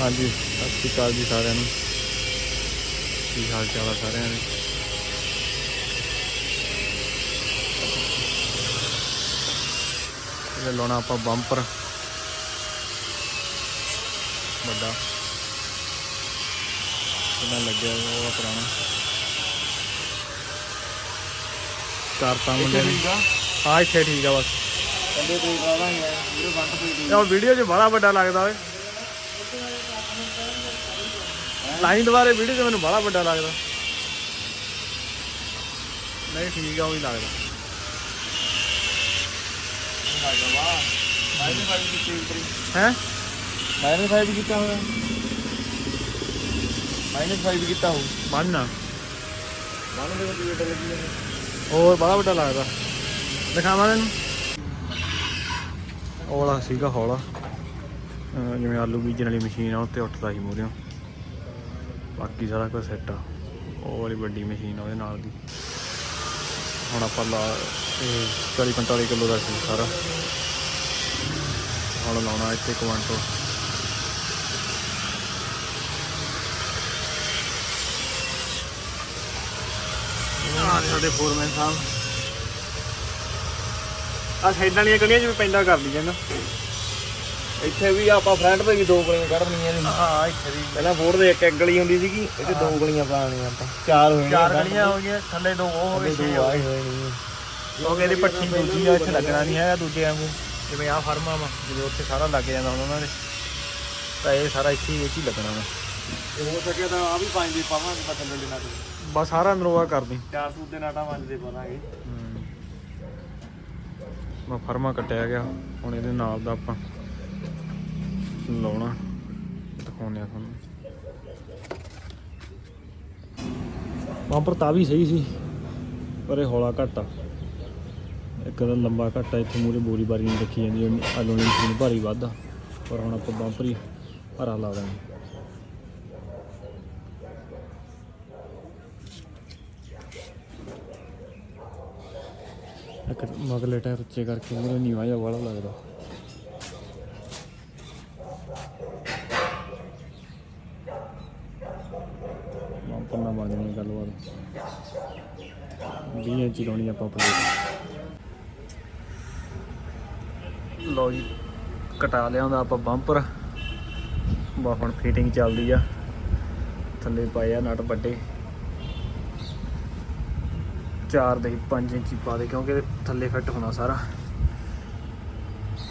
ਹਾਂਜੀ ਸਤਿ ਸ਼੍ਰੀ ਅਕਾਲ ਜੀ ਸਾਰਿਆਂ ਨੂੰ। ਕੀ ਹਾਲ ਚਾਲ ਆ ਸਾਰਿਆਂ ਦੇ? ਇਹ ਲਾਉਣਾ ਆਪਾਂ ਬੰਪਰ। ਵੱਡਾ। ਕਿੰਨਾ ਲੱਗਿਆ ਉਹ ਆ ਪੁਰਾਣਾ ਕਰਤਾ ਮੁੰਡੇ ਨੇ। ਹਾਂ ਇੱਥੇ ਠੀਕ ਆ ਬਸ। ਕੰਦੇ ਕੋਈ ਕਰਾ ਦਾਂਗੇ ਵੀਡੀਓ ਬੰਦ ਕੋਈ ਇਹ ਵੀਡੀਓ 'ਚ ਬੜਾ ਵੱਡਾ ਲੱਗਦਾ ਓਏ। ਲਾਈਨ ਦੁਆਰੇ ਵੀਡੀਓ 'ਚ ਮੈਨੂੰ ਬੜਾ ਵੱਡਾ ਲੱਗਦਾ। ਨਹੀਂ ਠੀਕ ਆ ਉਹ ਹੀ? ਲੱਗਦਾ ਮਾਈਨਸ 5 ਕੀਤੀ ਉਤਰੀ ਹੈ ਮਾਈਨਸ 5 ਕੀਤਾ ਹੋਇਆ ਮਾਈਨਸ 5 ਕੀਤਾ ਹੋ ਬੰਨ ਮਨ ਦੇ ਵਿੱਚ ਵੇਟ ਲੱਗੀ ਹੋਰ ਬੜਾ ਵੱਡਾ ਲੱਗਦਾ। ਦਿਖਾਵਾਂ ਤੈਨੂੰ। ਵਾਲਾ ਸੀਗਾ ਹੌਲਾ। ਜਿਵੇਂ ਆਲੂ ਬੀਜਣ ਵਾਲੀ ਮਸ਼ੀਨ ਆ, ਉੱਤੇ ਉੱਠਦਾ ਸੀ ਮੂਹਰਿਓਂ ਬਾਕੀ ਸਾਰਾ ਕੁਝ ਸੈੱਟ ਆ। ਉਹ ਵਾਲੀ ਵੱਡੀ ਮਸ਼ੀਨ ਉਹਦੇ ਨਾਲ ਦੀ। ਹੁਣ ਆਪਾਂ ਲਾ, ਇਹ 40 45 ਕਿਲੋ ਦਾ ਸੀ ਸਾਰਾ। ਹੁਣ ਲਾਉਣਾ ਇੱਥੇ ਕੁਆਂਟੋ ਆਹ ਸਾਡੇ ਫੋਰਮੈਨ ਸਾਹਿਬ ਆ ਸਾਈਡਾਂ ਵਾਲੀਆਂ ਗਲੀਆਂ ਜਿਵੇਂ ਪੈਂਦਾ ਕਰ ਲਈ ਜਾਂਦਾ। ਇੱਥੇ ਵੀ ਆਪਾਂ ਫਰੰਟ ਤੇ ਵੀ ਦੋ ਗਲੀਆਂ ਕੱਢਣੀਆਂ ਨੇ ਹਾਂ ਇੱਥੇ ਵੀ। ਪਹਿਲਾਂ ਫੋੜ ਦੇ ਇੱਕ ਇੱਕ ਗਲੀ ਹੁੰਦੀ ਸੀਗੀ ਇੱਥੇ ਦੋ ਗਲੀਆਂ ਪਾਣੀਆਂ ਆਪਾਂ। ਚਾਰ ਹੋਏ ਚਾਰ ਗਲੀਆਂ ਹੋ ਗਈਆਂ ਥੱਲੇ ਦੋ ਉਹ ਹੋ ਗਏ ਛੇ ਦੋ ਹੋ ਗਏ ਉਹ ਕਹਿੰਦੇ ਪੱਠੀ ਦੂਜੀ ਆ ਇੱਥੇ ਲੱਗਣਾ ਨਹੀਂ ਹੈਗਾ ਦੂਜੇ ਵਾਂਗੂ। ਜਿਵੇਂ ਆ ਫਰਮਾ ਵਾ ਜਿਵੇਂ ਉੱਥੇ ਸਾਰਾ ਲੱਗ ਜਾਂਦਾ ਉਹਨਾਂ ਦੇ। ਤਾਂ ਇਹ ਸਾਰਾ ਇੱਥੇ ਹੀ ਹੀ ਲੱਗਣਾ ਵਾ। ਹੋ ਸਕਿਆ ਤਾਂ ਆ ਵੀ ਪੰਜ ਦੇ ਪਾਵਾਂਗੇ ਬਸ ਥੱਲੇ ਦੇ ਨਾਲ ਬਸ ਸਾਰਾ ਨਰੋਆ ਕਰਦੀ ਚਾਰ ਸੂਟ ਦੇ ਨਾਟਾ ਪੰਜ ਦੇ ਪਾਵਾਂਗੇ। ਮੈਂ ਫਰਮਾ ਕੱਟਿਆ ਗਿਆ ਹੁਣ ਇਹਦੇ ਨਾਲ ਦਾ ਆਪਾਂ। ਲਾਉਣਾ, ਦਿਖਾਉਂਦੇ ਆ ਤੁਹਾਨੂੰ। ਬੰਪਰ ਤਾਂ ਵੀ ਸਹੀ ਸੀ, ਪਰ ਇਹ ਹੌਲਾ ਘੱਟ ਆ। ਇੱਕ ਤਾਂ ਲੰਬਾ ਘੱਟ ਆ, ਇੱਥੇ ਮੂਰੇ ਬੋਰੀ ਬਾਰੀ ਨਹੀਂ ਰੱਖੀ ਜਾਂਦੀ ਉਹ ਮਸ਼ੀਨ ਭਾਰੀ ਵੱਧ ਪਰ ਹੁਣ ਆਪਾਂ ਬੰਪਰ ਹੀ ਭਰਾ ਲਾ ਦਾਂਗੇ ਇੱਕ ਮਗਲੇ ਟਾਇਰ ਉੱਚੇ ਕਰਕੇ ਮੇਰੇ ਨੀਵਾ ਜਿਹਾ ਵਾਲਾ ਲੱਗਦਾ। ਇੰਨੇ ਚ ਲਾਉਣੀ ਆਪਾਂ ਪਲੇਟ ਲਓ ਕਟਾ ਲਿਆ ਹੁੰਦਾ ਆਪਾਂ ਬੰਪਰ। ਬਾ, ਹੁਣ ਫਿਟਿੰਗ ਚੱਲਦੀ ਆ। ਥੱਲੇ ਪਾਏ ਨਟ ਵੱਡੇ। 4 ਦੇ 5 ਇੰਚ ਪਾ ਦੇ, ਕਿਉਂਕਿ ਥੱਲੇ ਫਿੱਟ ਹੋਣਾ ਸਾਰਾ।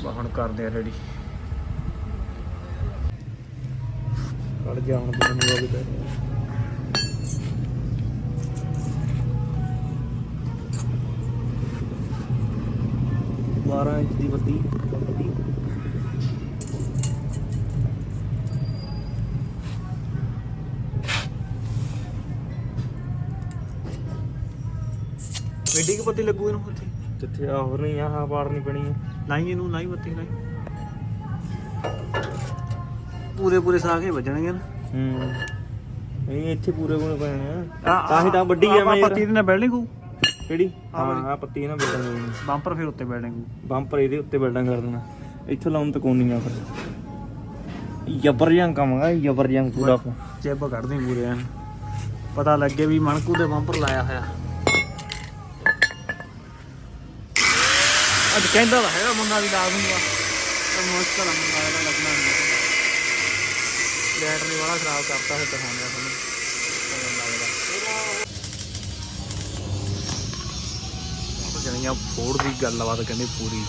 ਬਾ, ਹੁਣ ਕਰਦੇ ਆ ਰੈਡੀ ਕੱਢ ਜਾ ਹੁਣ ਬੰਦ ਨੂੰ ਲੱਗਦਾ। 12 ਇੰਚ ਦੀ ਬੱਤੀ ਦੀ ਐਡੀ ਲੱਗੂ ਇਹਨੂੰ ਉੱਥੇ? ਜਿੱਥੇ ਆ ਹੋਰ ਨਹੀਂ ਆ ਹਾਂ ਪਾੜਨੀ ਪੈਣੀ। ਹੈ ਇਹਨੂੰ ਲਾਈ ਬੱਤੀ ਲਾਈ। ਪੂਰੇ ਪੂਰੇ ਸਾਖੇ ਵੱਜਣਗੇ ਨਾ। ਹੂੰ। ਇਹ ਇੱਥੇ ਪੂਰੇ ਗੁਣ ਪੈਣੇ ਆ। ਤਾਂ ਹੀ ਤਾਂ ਵੱਡੀ ਆ ਮੈਂ ਪੱਤੀ ਦੇ ਨਾਲ ਬੈਲਣੀ ਕੋ ਕਿਹੜੀ? ਆਹ ਹਾਂ ਆ ਪੱਤੀ ਨਾ ਬਿਲਡਿੰਗ ਬੰਪਰ ਫਿਰ ਉੱਤੇ ਬਿਲਡਿੰਗ ਹੋਊ ਬੰਪਰ ਇਹਦੇ ਉੱਤੇ ਬਿਲਡਿੰਗ ਕਰ ਦੇਣਾ। ਇੱਥੋਂ ਲਾਉਣ ਤੇ ਕੋਨੀਆਂ ਫਿਰ। ਜਬਰ ਜੰਗ ਕਮਾਂਗਾ ਜਬਰ ਜੰਗ ਪੂਰਾ ਚਿੱਬ ਕੱਢਦੇ ਪੂਰੇ ਐਨ। ਪਤਾ ਲੱਗੇ ਵੀ ਮਣਕੂ ਦੇ ਬੰਪਰ ਲਾਇਆ ਹੋਇਆ। ਅੱਜ ਕਹਿੰਦਾ ਤਾਂ ਹੈਗਾ ਮੁੰਡਾ ਵੀ ਲਾ ਦੂੰਗਾ। ਪਰ ਮੁਸ਼ਕਲ ਆ ਮੁੰਡਾ ਇਹਦਾ ਲੱਗਣਾ ਨਹੀਂ। ਬੈਟਰੀ ਵਾਲਾ ਖਰਾਬ ਕਰਤਾ ਫਿਰ ਦਿਖਾਉਂਦਾ ਤੁਹਾਨੂੰ। ਜਣੀਆਂ ਫੋੜ ਦੀ ਗੱਲਬਾਤ ਕਹਿੰਦੇ ਪੂਰੀ।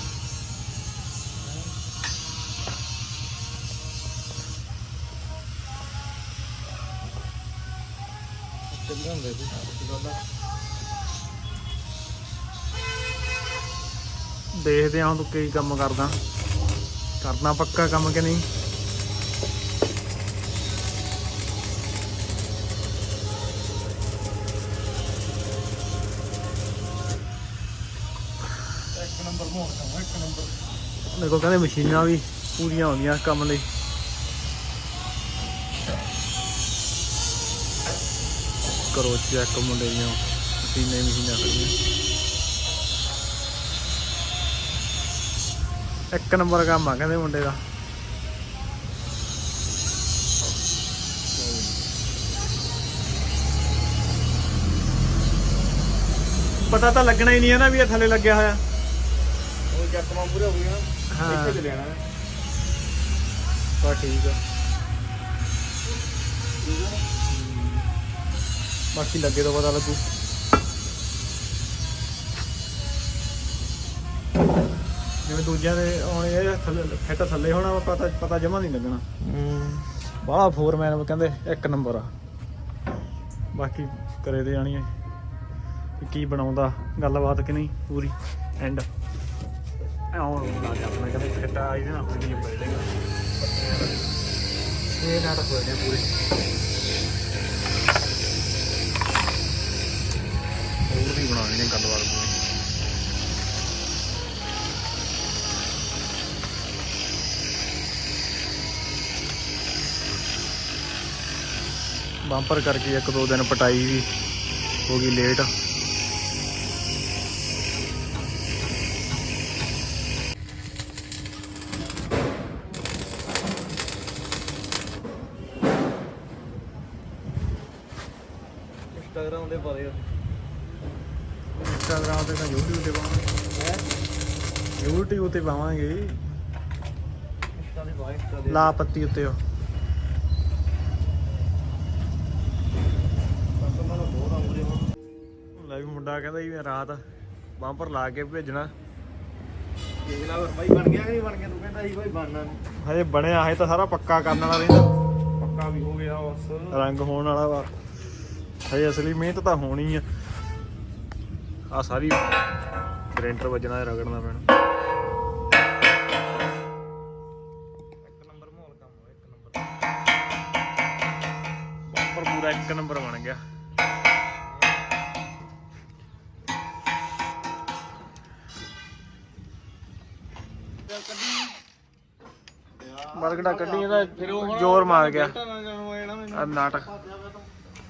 ਦੇਖਦੇ ਹੁਣ ਤੂੰ ਕੀ ਕੰਮ ਕਰਦਾ। ਕਰਨਾ ਪੱਕਾ ਕੰਮ ਕਿ ਨਹੀਂ? ਦੇਖੋ ਕਹਿੰਦੇ ਮਸ਼ੀਨਾਂ ਵੀ ਪੂਰੀਆਂ ਹੁੰਦੀਆਂ ਕੰਮ ਲਈ। ਕਰੋ ਚੈੱਕ ਮੁੰਡੇ ਦੀਆਂ, ਮਸ਼ੀਨਾਂ ਮਸ਼ੀਨਾਂ ਖੜੀਆਂ। ਇੱਕ ਨੰਬਰ ਕੰਮ ਆ ਕਹਿੰਦੇ ਮੁੰਡੇ ਦਾ। ਪਤਾ ਤਾਂ ਲੱਗਣਾ ਹੀ ਨਹੀਂ ਹੈ ਨਾ ਵੀ ਇਹ ਥੱਲੇ ਲੱਗਿਆ ਹੋਇਆ। ਉਹ ਚੱਕਮਾ ਪੂਰੇ ਹੋ ਗਏ ਨਾ ਹਾਂ। ਇੱਥੇ ਚਲੇ ਜਾਣਾ ਬਾ ਠੀਕ ਆ। ਬਾਕੀ ਲੱਗੇ ਤਾਂ ਪਤਾ ਲੱਗੂ। ਜਿਵੇਂ ਦੂਜਿਆਂ ਦੇ ਆਉਣੇ ਇਹ ਥੱਲੇ ਫਿੱਟ ਥੱਲੇ ਹੋਣਾ ਵਾ, ਪਤਾ ਪਤਾ ਜਮਾ ਨਹੀਂ ਲੱਗਣਾ। ਹੂੰ। ਬਾਹਲਾ ਫੋਰਮੈਨ ਕਹਿੰਦੇ ਇੱਕ ਨੰਬਰ ਆ। ਬਾਕੀ ਕਰੇ ਤੇ ਜਾਣੀ ਹੈ ਕੀ ਬਣਾਉਂਦਾ ਗੱਲਬਾਤ ਕਿ ਨਹੀਂ ਪੂਰੀ ਐਂਡ ਆਉਣ ਲਾ ਕੇ ਆਪਣਾ ਕਹਿੰਦੇ ਫਿੱਟ ਆ ਇਹਦੇ ਨਹੀਂ ਪੜੇਗਾ ਇਹ ਨਾਟਕ ਹੋਏ ਨੇ ਪੂਰੇ ਹੋਰ ਵੀ ਬਣਾਉਣੀ ਨੇ ਗੱਲਬਾਤ ਪੂਰੀ ਬੰਪਰ ਕਰਕੇ ਇੱਕ ਦੋ ਦਿਨ ਪਟਾਈ ਵੀ ਹੋ ਗਈ ਲੇਟ ਇੰਸਟਾਗ੍ਰਾਮ ਦੇ ਪਾ ਦੇ ਇੰਸਟਾਗ੍ਰਾਮ ਤੇ ਤਾਂ YouTube ਤੇ ਪਾਵਾਂਗੇ। YouTube ਤੇ ਪਾਵਾਂਗੇ। ਇੰਸਟਾ ਦੇ ਪਾ ਇੰਸਟਾ ਦੇ। ਲਾ ਪੱਤੀ ਉੱਤੇ ਉਹ ਲੈ ਵੀ ਮੁੰਡਾ ਕਹਿੰਦਾ ਜੀ ਮੈਂ ਰਾਤ ਬੰਪਰ ਲਾ ਕੇ ਭੇਜਣਾ। ਦੇਖ ਲਾ ਬਣ ਗਿਆ ਕਿ ਨਹੀਂ ਬਣ ਗਿਆ? ਤੂੰ ਕਹਿੰਦਾ ਸੀ ਕੋਈ ਬਣਨਾ ਨਹੀਂ। ਹਜੇ ਬਣਿਆ ਹਜੇ ਤਾਂ ਸਾਰਾ ਪੱਕਾ ਕਰਨ ਵਾਲਾ ਰਹਿੰਦਾ। ਪੱਕਾ ਵੀ ਹੋ ਗਿਆ ਬਸ। ਰੰਗ ਹੋਣ ਵਾਲਾ ਵਾ। ਹਜੇ ਅਸਲੀ ਮਿਹਨਤ ਤਾਂ ਹੋਣੀ ਆ। ਆ ਸਾਰੀ ਗ੍ਰੈਂਟਰ ਵੱਜਣਾ ਰਗੜਨਾ ਪੈਣਾ। ਇੱਕ ਨੰਬਰ ਮਾਹੌਲ ਕੰਮ ਹੋ ਇੱਕ ਨੰਬਰ। ਬੰਪਰ ਪੂਰਾ ਇੱਕ ਨੰਬਰ ਬਣ ਗਿਆ। ਬਰਗੜਾ ਕੱਢੀ ਇਹਦਾ ਜ਼ੋਰ ਮਾਰ ਗਿਆ। ਆ ਨਾਟਕ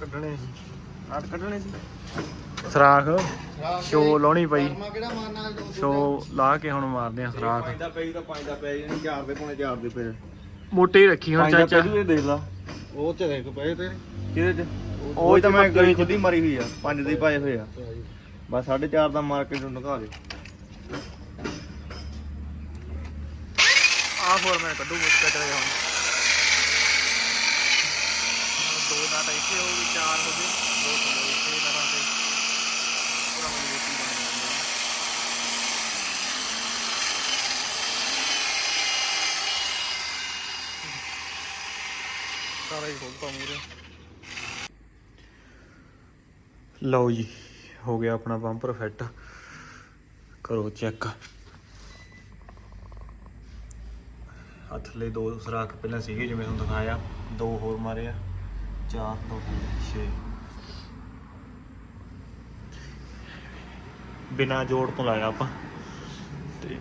ਕੱਢਣੇ ਨਾਟਕ ਕੱਢਣੇ ਸੀ। ਸਰਾਖ। ਸ਼ੋ ਲਾਉਣੀ ਪਈ। ਕਿਹੜਾ ਮਾਰਨਾ ਸ਼ੋ ਲਾ ਕੇ ਹੁਣ ਮਾਰਦੇ ਆ ਸਰਾਖ। ਪੰਜ ਦਾ ਪੈ ਤਾਂ ਪੰਜ ਦਾ ਪੈ ਜਾਣੀ ਚਾਰ ਦੇ ਪੌਣੇ ਚਾਰ ਦੇ ਪੈ ਮੋਟੇ ਹੀ ਰੱਖੀ ਹੁਣ ਚਾਚਾ। ਇਹ ਦੇਖ ਲਾ। ਉਹ ਚ ਦੇਖ ਪਏ ਤੇਰੇ ਕਿਹਦੇ ਚ? ਉਹ ਤਾਂ ਮੈਂ ਗਲੀ ਖੁੱਦੀ ਮਾਰੀ ਹੋਈ ਆ ਪੰਜ ਦੇ ਪਾਏ ਹੋਏ ਆ। ਬਸ 4.5 ਦਾ ਮਾਰ ਕੇ ਤੁਹਾਨੂੰ ਦਿਖਾ ਦੇ। ਆ ਹੋਰ ਮੈਂ ਕੱਢੂ ਮੁੱਕ ਕੱਟ ਰਿਹਾ ਹੁਣ ਦੋ ਨਾਟ ਇੱਥੇ ਹੋ ਗਈ ਚਾਰ ਹੋ ਗਏ। ਸਾਰਾ ਹੀ ਖੋਲਤਾ ਮੂਰੇ ਲਓ ਜੀ, ਹੋ ਗਿਆ ਆਪਣਾ ਬੰਪਰ ਫਿੱਟ ਕਰੋ ਚੈੱਕ ਆ ਥੱਲੇ ਦੋ ਸੁਰਾਖ ਪਹਿਲਾਂ ਸੀਗੇ, ਜਿਵੇਂ ਤੁਹਾਨੂੰ ਦਿਖਾਇਆ। ਦੋ ਹੋਰ ਮਾਰੇ ਆ। ਚਾਰ ਤੋਂ ਛੇ। ਬਿਨਾ ਜੋੜ ਤੋਂ ਲਾਇਆ ਆਪਾਂ। ਤੇ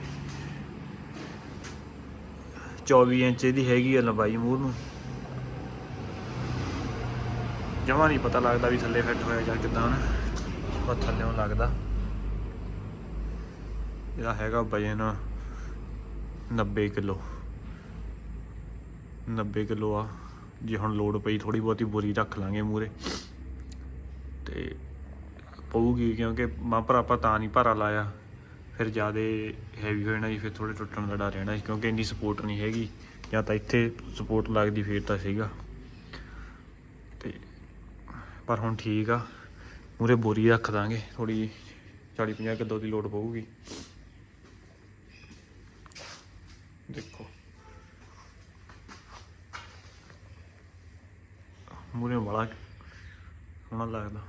24 ਇੰਚ ਦੀ ਹੈਗੀ ਆ ਲੰਬਾਈ ਮੂਰ ਨੂੰ। ਜਮਾ ਨਹੀਂ ਪਤਾ ਲੱਗਦਾ ਵੀ ਥੱਲੇ ਫਿੱਟ ਹੋਇਆ ਜਾਂ ਕਿਦਾਂ ਨਾ, ਪਰ ਥੱਲੇੋਂ ਲੱਗਦਾ। ਇਹਦਾ ਹੈਗਾ ਵਜਨ 90 ਕਿਲੋ। 90 ਕਿਲੋ ਆ। ਜੇ ਹੁਣ ਲੋਡ ਪਈ ਥੋੜੀ ਬਹੁਤੀ ਬੋਰੀ ਰੱਖ ਲਾਂਗੇ ਮੂਰੇ ਤੇ ਪਊਗੀ ਕਿਉਂਕਿ ਮਾਪਰ ਆਪਾਂ ਤਾਂ ਨਹੀਂ ਭਾਰਾ ਲਾਇਆ। ਫਿਰ ਜ਼ਿਆਦਾ ਹੈਵੀ ਹੋ ਜਾਣਾ ਜੀ, ਫਿਰ ਥੋੜੇ ਟੁੱਟਣ ਦਾ ਡਰ ਰਹਿਣਾ ਸੀ ਕਿਉਂਕਿ ਇੰਨੀ ਸਪੋਰਟ ਨਹੀਂ ਹੈਗੀ। ਜਾਂ ਤਾਂ ਇੱਥੇ ਸਪੋਰਟ ਲੱਗਦੀ, ਫੇਰ ਤਾਂ ਸੀਗਾ। ਤੇ ਪਰ ਹੁਣ ਠੀਕ ਆ। ਮੂਰੇ ਬੋਰੀ ਰੱਖ ਦਾਂਗੇ ਥੋੜੀ 40 50 ਕਿਲੋ ਦੀ ਲੋਡ ਪਊਗੀ। ਦੇਖੋ। ਮੂਰੇ ਵਾਲਾ ਸੋਹਣਾ ਲੱਗਦਾ।